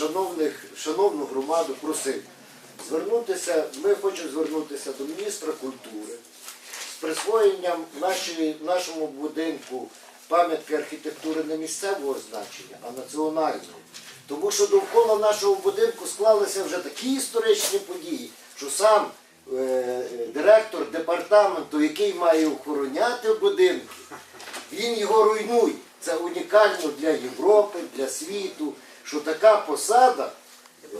шановних, шановну громаду просив звернутися, ми хочемо звернутися до міністра культури з присвоєнням нашої, нашому будинку пам'ятки архітектури не місцевого значення, а національного. Тому що довкола нашого будинку склалися вже такі історичні події, що сам е, директор департаменту, який має охороняти будинки, він його руйнує. Це унікально для Європи, для світу, що така посада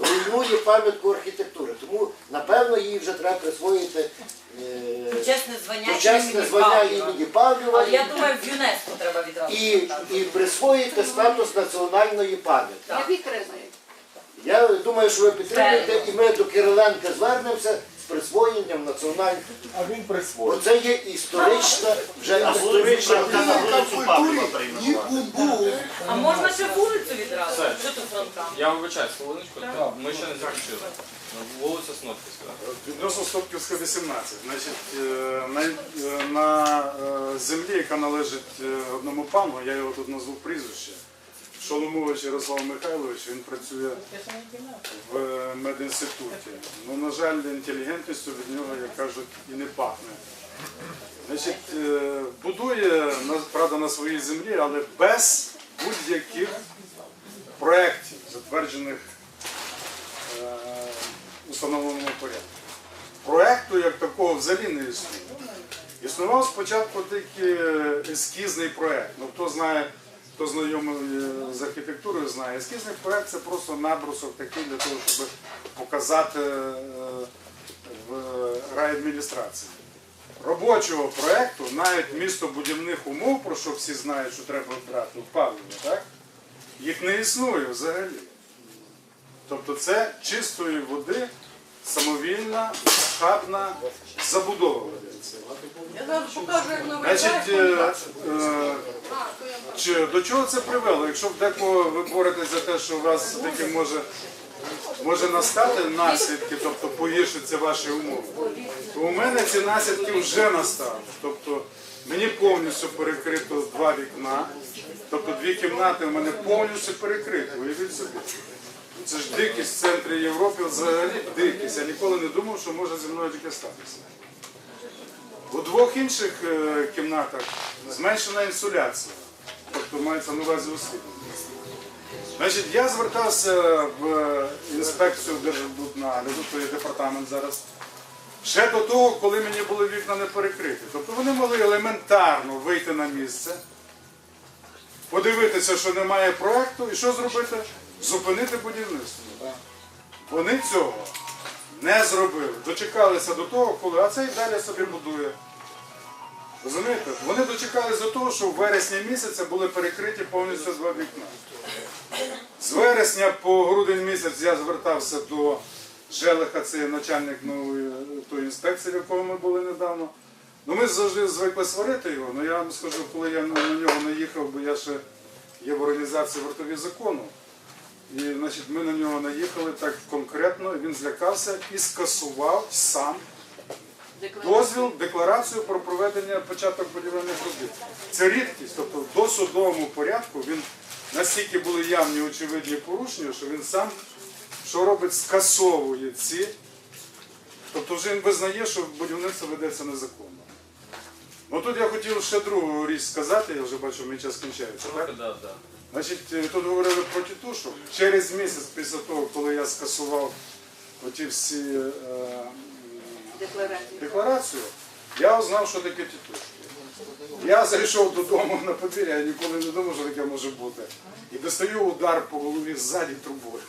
руйнує пам'ятку архітектури. Тому, напевно, їй вже треба присвоїти е, Почесне звання почесне імені звання Павлова. імені Павлова Але я думаю, в ЮНЕСКО треба відразу. і, і присвоїти статус національної пам'ятки. Я підтримую. Я думаю, що ви підтримуєте, і ми до Кириленка звернемося присвоєнням національної. А він присвоїв. Оце є історична, вже історична Павлова перейменувати. А можна ще вулицю відразу? Що тут фронтам? Я вибачаю, хвилиночку, ми ще не закінчили. Вулиця Снопківська. Відносно Стопківська 18. Значить, е, на, е, на е, землі, яка належить е, одному пану, я його тут назву прізвище, Шоломович Ярослав Михайлович, він працює в медінституті. Ну, на жаль, інтелігентністю від нього, як кажуть, і не пахне. Значить, е, будує, правда, на своїй землі, але без будь-яких проєктів, затверджених е, установленому порядку. Проекту як такого взагалі не існує. Існував спочатку тільки ескізний проект. Ну, хто знає, хто знайомий е, з архітектурою, знає. Ескізний проект це просто набрусок такий для того, щоб показати е, в райадміністрації. Робочого проекту, навіть містобудівних умов, про що всі знають, що треба брати в Павлові, так? їх не існує взагалі. Тобто це чистої води самовільна, хабна забудова ведеться. Я зараз покажу, як Значить, е, е, чи, до чого це привело? Якщо в декого ви боретесь за те, що у вас таки може, може настати наслідки, тобто погіршаться ваші умови, то у мене ці наслідки вже настали. Тобто мені повністю перекрито два вікна, тобто дві кімнати у мене повністю перекриті. Уявіть собі. Це ж дикість в центрі Європи, взагалі дикість. Я ніколи не думав, що може зі мною таке статися. У двох інших е, кімнатах зменшена інсуляція, тобто мається на увазі. Значить, я звертався в інспекцію Держбуднагляду, то є департамент зараз, ще до того, коли мені були вікна не перекриті. Тобто вони могли елементарно вийти на місце, подивитися, що немає проекту, і що зробити? Зупинити будівництво. Вони цього не зробили. Дочекалися до того, коли, а цей далі собі будує. Розумієте? Вони дочекалися до того, що в вересні місяця були перекриті повністю два вікна. З вересня по грудень місяць я звертався до Желиха, це начальник нової тої інспекції, в якого ми були недавно. Ну ми завжди звикли сварити його, але я вам скажу, коли я на нього наїхав, бо я ще є в організації вартові закону. І значить, ми на нього наїхали так конкретно, він злякався і скасував сам дозвіл, декларацію про проведення початок будівельних робіт. Це рідкість, тобто в досудовому порядку він настільки були явні очевидні порушення, що він сам що робить, скасовує ці. Тобто вже він визнає, що будівництво ведеться незаконно. Ну тут я хотів ще другу річ сказати, я вже бачу, мій час кінчається. Так? Значить, е, тут говорили про тітушок. Через місяць після того, коли я скасував оті всі е, Декларацію. декларацію, я узнав, що таке тітушки. Я зайшов додому на подвір'я, я ніколи не думав, що таке може бути. І достаю удар по голові ззаді трубою.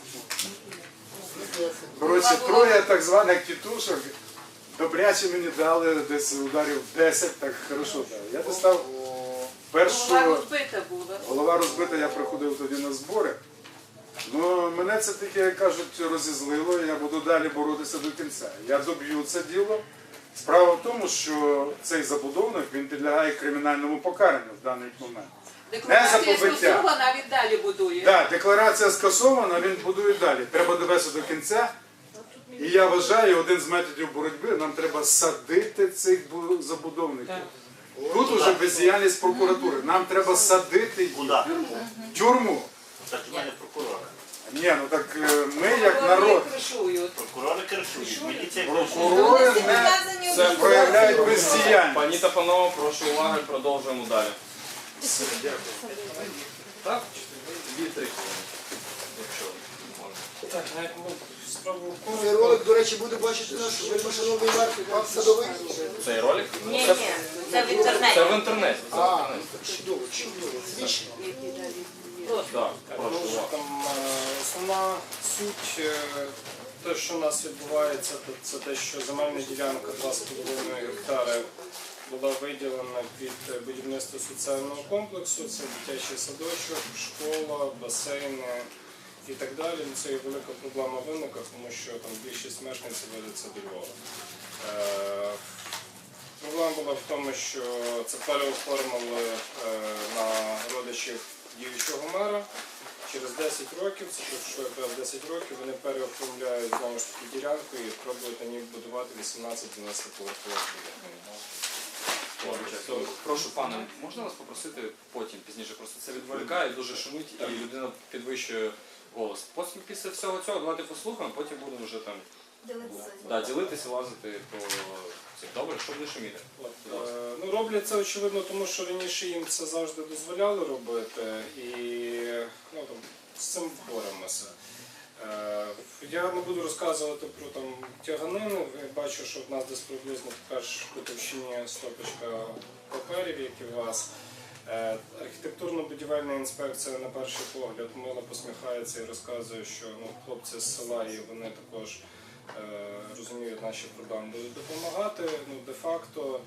Коротше, троє так званих тітушок. Добряче мені дали десь ударів 10, так хорошо дали. Я дістав Голова розбита була. Голова розбита, я приходив тоді на збори. Ну, мене це таке, як кажуть, розізлило, я буду далі боротися до кінця. Я доб'ю це діло. Справа в тому, що цей забудовник він підлягає кримінальному покаранню в даний момент. Декларація скасована, а він далі будує. Так, декларація скасована, він будує далі. Треба довести до кінця. І я вважаю, один з методів боротьби нам треба садити цих бу- забудовників. Тут уже бездіяльність прокуратури. Нам треба садити їх Куди? в тюрму. Так, у мене прокурора. Ні, ну так е, ми як народ. Прокурори кришують, міліція прокурори не Це проявляють бездіяльність. Пані та панове, прошу уваги, продовжуємо далі. Дякую. Так, дві-три хвилини. Якщо можна. Цей ролик, до речі, буде бачити наш шановний Марк пан Садовий. Цей ролик? Ні, ні, Це, це в це інтернеті. в інтернеті. А, чудово, чудово. Так, прошу там е, основна суть, е, те, що у нас відбувається, то це те, що земельна ділянка 2,5 гектари була виділена під е, будівництво соціального комплексу. Це дитячий садочок, школа, басейни і так далі. Ну, Це є велика проблема виникла, тому що там більшість мешканців ведеться до Львова. Е, Проблема була в тому, що це переоформили е, на родичів діючого мера. Через 10 років, це пройшло якраз 10 років, вони переоформляють знову ж таки ділянку і пробують на ній будувати 18 12 поверхових Добре, Прошу, пане, можна вас попросити потім, пізніше, просто це відволікає, дуже шумить і людина підвищує голос. Потім після всього цього давайте послухаємо, потім будемо вже там да, ділитися, лазити по цих. Добре, щоб не шуміти. От, е, ну, роблять це очевидно, тому що раніше їм це завжди дозволяли робити, і ну, там, з цим боремося. Е, Я не буду розказувати про там тяганини. Я бачу, що в нас десь приблизно така ж по товщині стопочка паперів, як і у вас. Е, Архітектурно-будівельна інспекція на перший погляд мило посміхається і розказує, що ну, хлопці з села і вони також е, розуміють наші проблеми, будуть допомагати. Ну, де-факто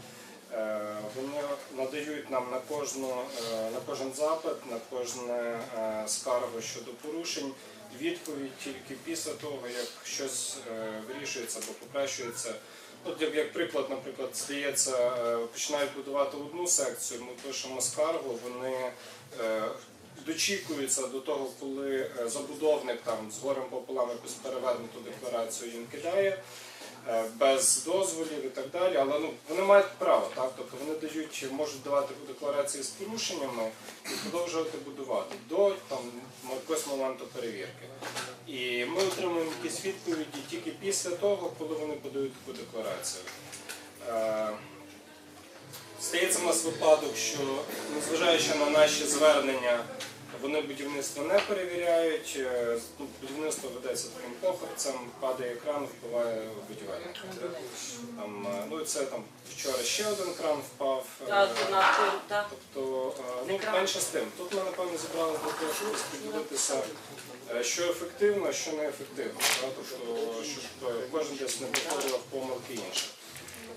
е, вони надають нам на, кожну, е, на кожен запит, на кожне е, скаргу щодо порушень відповідь тільки після того, як щось е, вирішується або покращується. От як, приклад, наприклад, здається, е, починають будувати одну секцію, ми пишемо скаргу, вони е, дочікуються до того, коли е, забудовник там з горем пополам якусь перевернуту декларацію їм кидає. Е, Без дозволів і так далі, але ну вони мають право, так тобто вони дають, чи можуть давати декларації з порушеннями і продовжувати будувати до якогось моменту перевірки. І ми отримуємо якісь відповіді тільки після того, коли вони подають таку декларацію. Е, Стається в нас випадок, що незважаючи на наші звернення, вони будівництво не перевіряють. е, ну, Будівництво ведеться таким похорцем, падає екран, впливає будівельник. Там, е, ну це там вчора ще один кран впав. е. Тобто, ну, менше з тим. Тут ми, напевно, зібралися для того, щоб поділитися, е, що ефективно, що не ефективно. Тобто, щоб кожен десь не повторював помилки інших.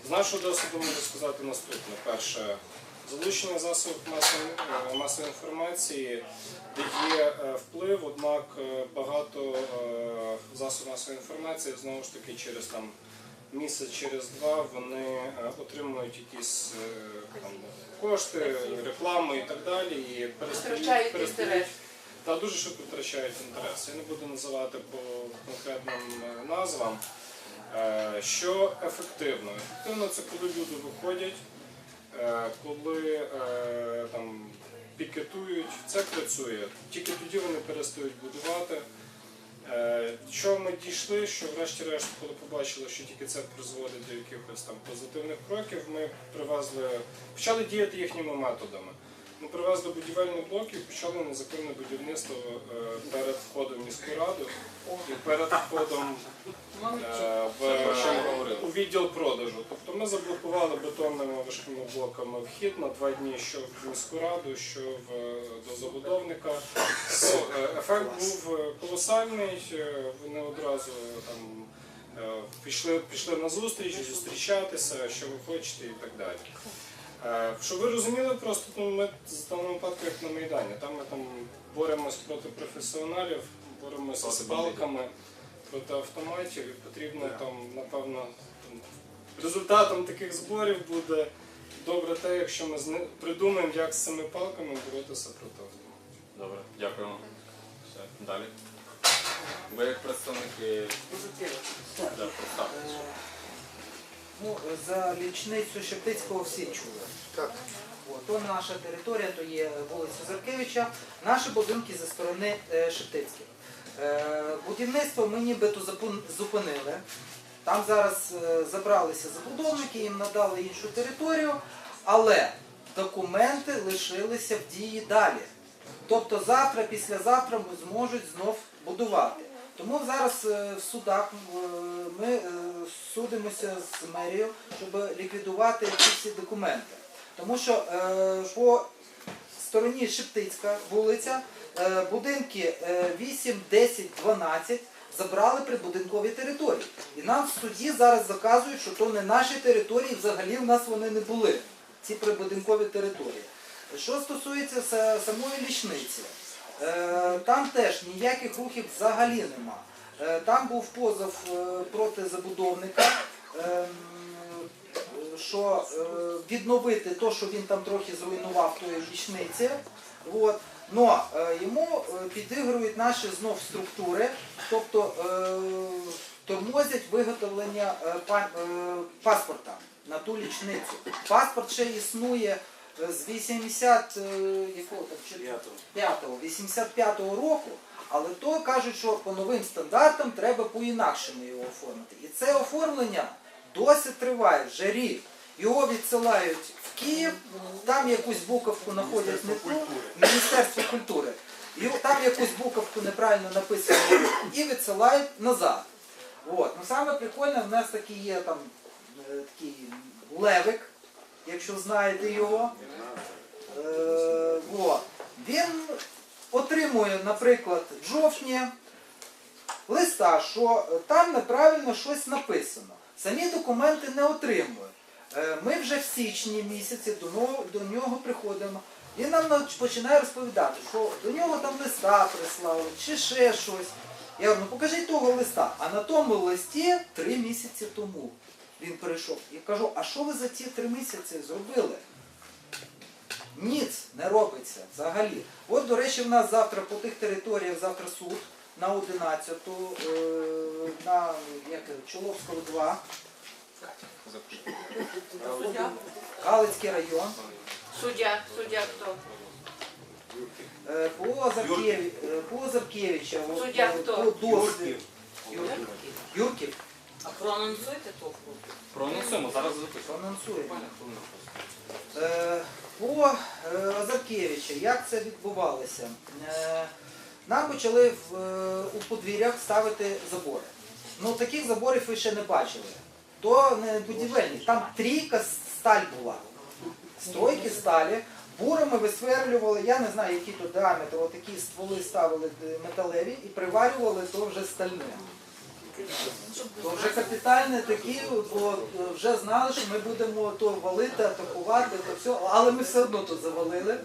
З нашого досвіду можу сказати наступне. Перше, залучення засобів масової, е, інформації дає е, вплив, однак е, багато засобів масової інформації знову ж таки через там місяць через два вони отримують якісь там, кошти, рекламу і так далі, і перестають, перестають та дуже швидко втрачають інтерес. Я не буду називати по конкретним назвам. Що ефективно? Ефективно це коли люди виходять, коли е, там пікетують, це працює. Тільки тоді вони перестають будувати. Е, Що ми дійшли, що врешті-решт, коли побачили, що тільки це призводить до якихось там позитивних кроків, ми привезли, почали діяти їхніми методами. Ми привезли будівельні блоки і почали незаконне будівництво е, перед входом в міську раду і перед входом е, в, у відділ продажу. Тобто ми заблокували бетонними важкими блоками вхід на два дні, що в міську раду, що в, до забудовника. Е, Ефект був колосальний. Вони одразу там пішли, пішли на зустріч, зустрічатися, що ви хочете і так далі. Е, Щоб ви розуміли, просто ну, ми в даному випадку як на Майдані. Там ми там боремось проти професіоналів, боремося з палками, проти автоматів, і потрібно там, напевно, там, результатом таких зборів буде добре те, якщо ми зни- придумаємо, як з цими палками боротися проти автоматів. Добре, дякуємо. Все, далі. Ви як представники да. Ну, за лічницю Шептицького всі чули. Так. То наша територія, то є вулиця Заркевича, наші будинки зі сторони е, Шептицьких. Е, Будівництво ми нібито зупинили. Там зараз е, забралися забудовники, їм надали іншу територію, але документи лишилися в дії далі. Тобто завтра, післязавтра зможуть знов будувати. Тому зараз е, в судах е, ми е, судимося з мерією, щоб ліквідувати ці всі документи. Тому що по стороні Шептицька вулиця, будинки е, 8, 10, 12 забрали прибудинкові території. І нам в суді зараз заказують, що то не наші території, взагалі в нас вони не були, ці прибудинкові території. Що стосується са- самої лічниці, там теж ніяких рухів взагалі нема. Е, Там був позов е, проти забудовника. що е, відновити те, що він там трохи зруйнував тої річниці. От. Но е, йому е, підігрують наші знов структури, тобто е, тормозять виготовлення е, па- е, паспорта на ту лічницю. Паспорт ще існує е, з 80 е, якого там, чи- 5-го, 85-го року, але то кажуть, що по новим стандартам треба по-інакшому його оформити. І це оформлення досі триває вже рік. Його відсилають в Київ, там якусь буковку знаходять не ту, Міністерство культури. І там якусь буковку неправильно написано і відсилають назад. От. Ну саме прикольне, в нас такий є там е, такий левик, якщо знаєте його. Е. Він отримує, наприклад, в жовтні листа, що там неправильно щось написано. Самі документи не отримує. Е, Ми вже в січні місяці до нього, до нього приходимо. Він нам починає розповідати, що до нього там листа прислали, чи ще щось. Я говорю, ну покажіть того листа. А на тому листі три місяці тому він прийшов. І кажу, а що ви за ті три місяці зробили? Ніц не робиться взагалі. От, до речі, в нас завтра по тих територіях завтра суд на 11-ту, е, на як, Чоловського 2, Галицький район. Суддя, суддя хто? Е, е, по Озаркевича, от, Суддя хто? Юрків. Юрків. А проанонсуйте товку. Проанонсуємо, зараз записуємо. Анонсуємо. Буквально хвилину просто. Е, По е, як це відбувалося? Е, Нам почали в, е, у подвір'ях ставити забори. Ну таких заборів ви ще не бачили. То не будівельні, там трійка сталь була. Стройки сталі, бурами висверлювали, я не знаю, які то діаметр, отакі стволи ставили металеві і приварювали то вже стальне. То вже капітальне такі, бо е, вже знали, що ми будемо то валити, атакувати, то все, але ми все одно тут завалили.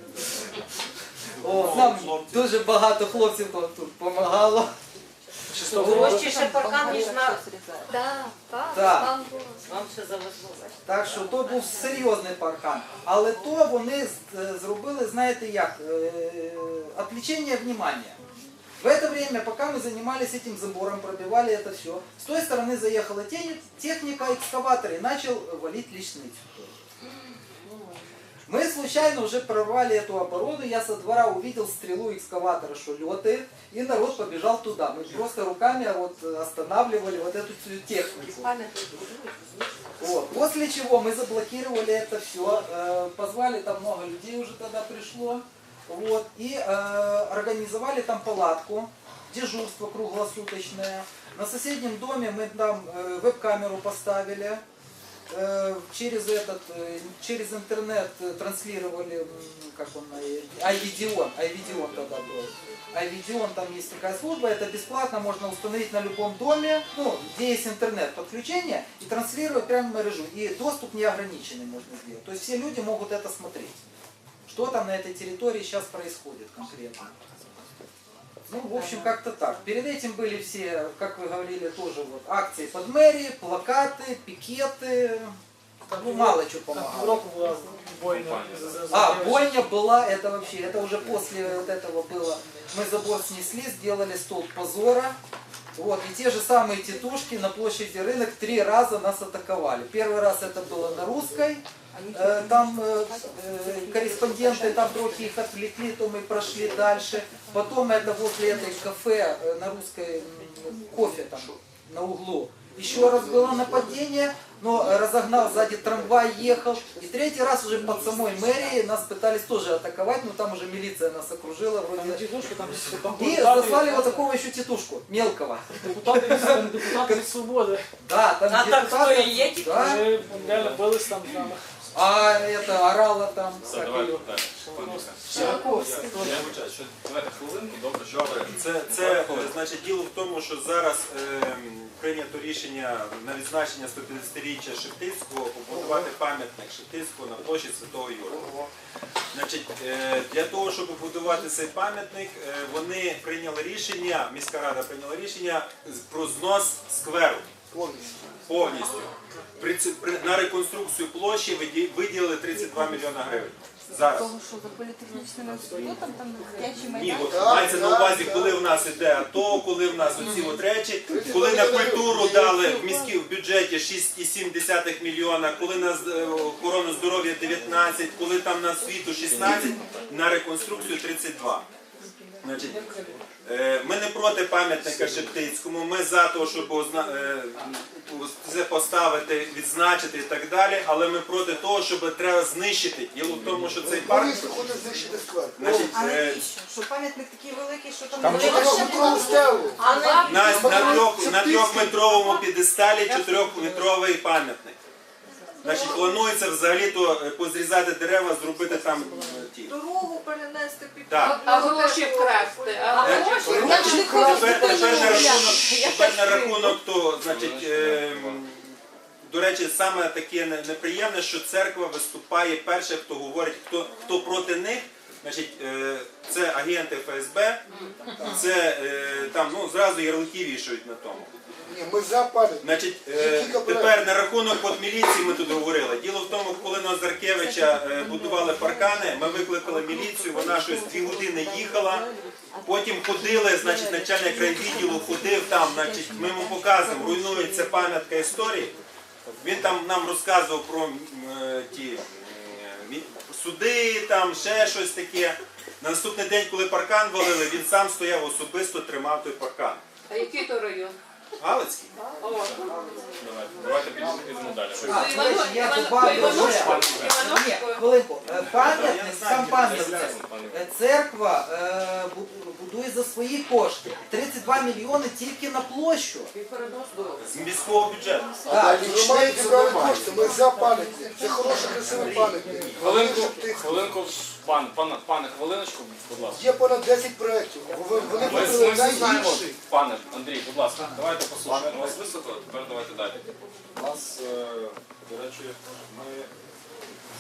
О, нам дуже багато хлопців тут допомагало. Дорожчіше паркан, ніж на... Да, так, Так. Вам ще завезло. Так що то був серйозний паркан. Але то вони е, зробили, знаєте як, е, отвлечение внимания. В это время, пока мы занимались этим забором, пробивали это все, с той стороны заехала те- техника, экскаватор и начал валить личницу. Мы случайно уже прорвали эту оборону, я со двора увидел стрелу экскаватора, что летает, и народ побежал туда. Мы просто руками вот останавливали вот эту всю технику. Вот. После чего мы заблокировали это все, позвали там много людей уже тогда пришло, Вот, и э, организовали там палатку, дежурство круглосуточное. На соседнем доме мы там э, веб-камеру поставили, э, через этот, э, через интернет транслировали, как он, э, iVideon, iVideon тогда был. iVideon, там есть такая служба, это бесплатно можно установить на любом доме, ну, где есть интернет, подключение, и транслировать прямо в мережу. И доступ неограниченный можно сделать. То есть все люди могут это смотреть. Что там на этой территории сейчас происходит конкретно. Ну, в общем, как-то так. Перед этим были все, как вы говорили, тоже вот акции под мэрии, плакаты, пикеты. Ну, мало чего помогало. А, бойня была, это вообще, это уже после вот этого было. Мы забор снесли, сделали столб позора. Вот, и те же самые тетушки на площади рынок три раза нас атаковали. Первый раз это было на русской, Там е, е, корреспонденты там трохи их отвлекли, то мы прошли дальше. Потом это возле этой кафе э, на русской м, кофе там на углу. Еще раз было нападение, но разогнал сзади трамвай, ехал. И третий раз уже под самой мэрией нас пытались тоже атаковать, но там уже милиция нас окружила. Вроде... Тітушки там, там И заслали вот такого еще тетушку, мелкого. депутати, від- депутати від свободи. Да, там А так депутаты- кто и едет? Да. Вже реально бились там з нами. А это орала там. Все, как давайте её, далі. Широковский. Я вибачаю, що давайте хвилинку, добре, що Добре, це, це значить діло в тому, що зараз ем, прийнято рішення на відзначення 150-річчя Шептицького побудувати пам'ятник Шептицького на площі Святого Юра. Значить, е, для того, щоб побудувати цей пам'ятник, е, вони прийняли рішення, міська рада прийняла рішення з- про знос скверу повністю. При, при- на реконструкцію площі виді- виділили 32 мільйона гривень. Зараз. Того, що за політехнічним інститутом, там дитячий Ні, майданчик. от мається на увазі, коли в нас іде АТО, коли в нас оці от речі, коли на культуру дали в міській в бюджеті 6,7 мільйона, коли на з- е, охорону здоров'я 19, коли там на освіту 16, на реконструкцію 32. Значить, ми не проти пам'ятника Шептицькому, ми за те, щоб е, це поставити, відзначити і так далі, але ми проти того, щоб треба знищити. Діло в тому, що цей парк. Значить, А е, навіщо? Що пам'ятник такий великий, що там, Там стелу. На, на, трьох, на трьохметровому підесталі чотирьохметровий пам'ятник. Значить, планується взагалі-то е, позрізати дерева, зробити там е, ті. Дорогу перенести під Так. а гроші вкрасти. А Е, гроші Я ж не хочу Тепер, тепер, на рахунок, тепер на рахунок то, значить, е, м, до речі, саме таке не- неприємне, що церква виступає перше, хто говорить, хто, хто проти них. Значить, е, це агенти ФСБ, це е, там ну, зразу ярлики вішають на тому. Ні, ми за пам'ятник. Значить, е, тепер на рахунок от міліції ми тут говорили. Діло в тому, коли на Заркевича будували паркани, ми викликали міліцію, вона щось дві години їхала. Потім ходили, значить, начальник райвідділу ходив там, значить, ми йому показуємо, руйнується пам'ятка історії. Він там нам розказував про ті суди, там ще щось таке. На наступний день, коли паркан валили, він сам стояв особисто, тримав той паркан. А який то район? Галицький? Давайте, давайте підемо далі. А, значит, я добавлю уже. Ні, хвилинку. Е, Пам'ятник, сам пам'ятник. Е, Церква е, бу- будує за свої кошти. 32 мільйони тільки на площу. З міського бюджету. Так, Громаді зібрали кошти, ми за пам'ятник. Це хороший, красивий пам'ятник. Хвилинку, хвилинку, пан, пане, пане, хвилиночку, будь ласка. Є понад 10 проєктів. Вони вони Ми, ми знаємо, пане Андрій, будь ласка, давайте послухаємо вас високо, тепер давайте далі. У нас, е, до речі, ми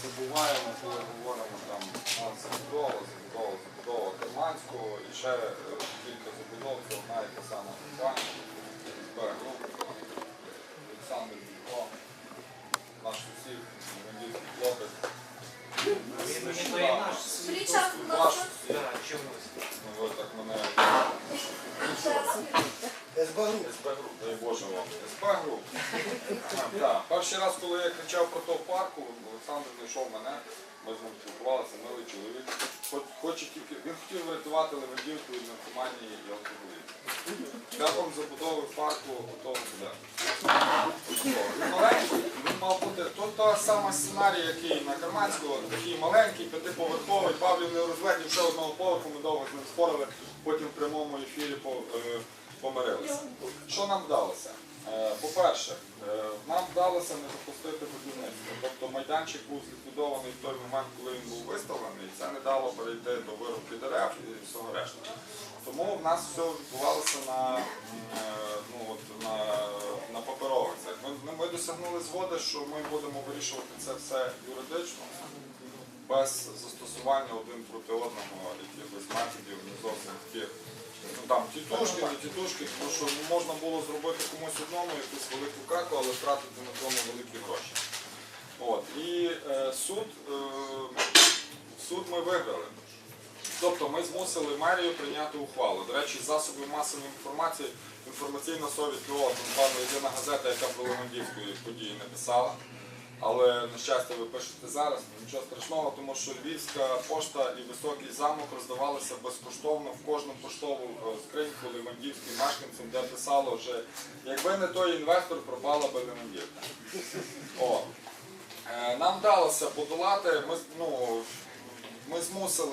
забуваємо, коли говоримо там а, забудова, забудова, забудова Керманського і ще е, кілька забудов, це одна і та сама компанія, Сбергруп, перший раз, коли я кричав про то в парку, Олександр знайшов мене, ми з ним спілкувалися, милий чоловік. Хоч, хоче тільки, він хотів врятувати Левандівку від наркоманії і алкоголізму. Шляхом забудови парку готовий буде. Маленький, він мав бути, тут та сама сценарій, який на Карманського, такий маленький, п'ятиповерховий, Павлів не розглядів ще одного поверху, ми довго з ним спорили, потім в прямому ефірі е, помирилися. Що нам вдалося? Е, По-перше, е, нам вдалося не допустити будівництва. Тобто майданчик був зліквідований в той момент, коли він був виставлений, і це не дало перейти до вирубки дерев і всього решти. Тому в нас все відбувалося на, е, ну, от, на, на паперових. Ми, ми досягнули згоди, що ми будемо вирішувати це все юридично, без застосування один проти одного якихось методів, не зовсім таких. Ну там тітушки, не тітушки, тому що можна було зробити комусь одному якусь велику каку, але втратити на тому великі гроші. От. І е, суд, е, суд ми виграли. Тобто ми змусили мерію прийняти ухвалу. До речі, засоби масової інформації, інформаційна совість КО, пану єдина газета, яка про Левандівської події написала. Але на щастя ви пишете зараз, нічого страшного, тому що Львівська пошта і високий замок роздавалися безкоштовно в кожну поштову е, скриньку лимандівським мешканцям, де писало вже якби не той інвестор, пропала би Лимандівка. Е, Нам вдалося подолати, ми, ну, ми змусили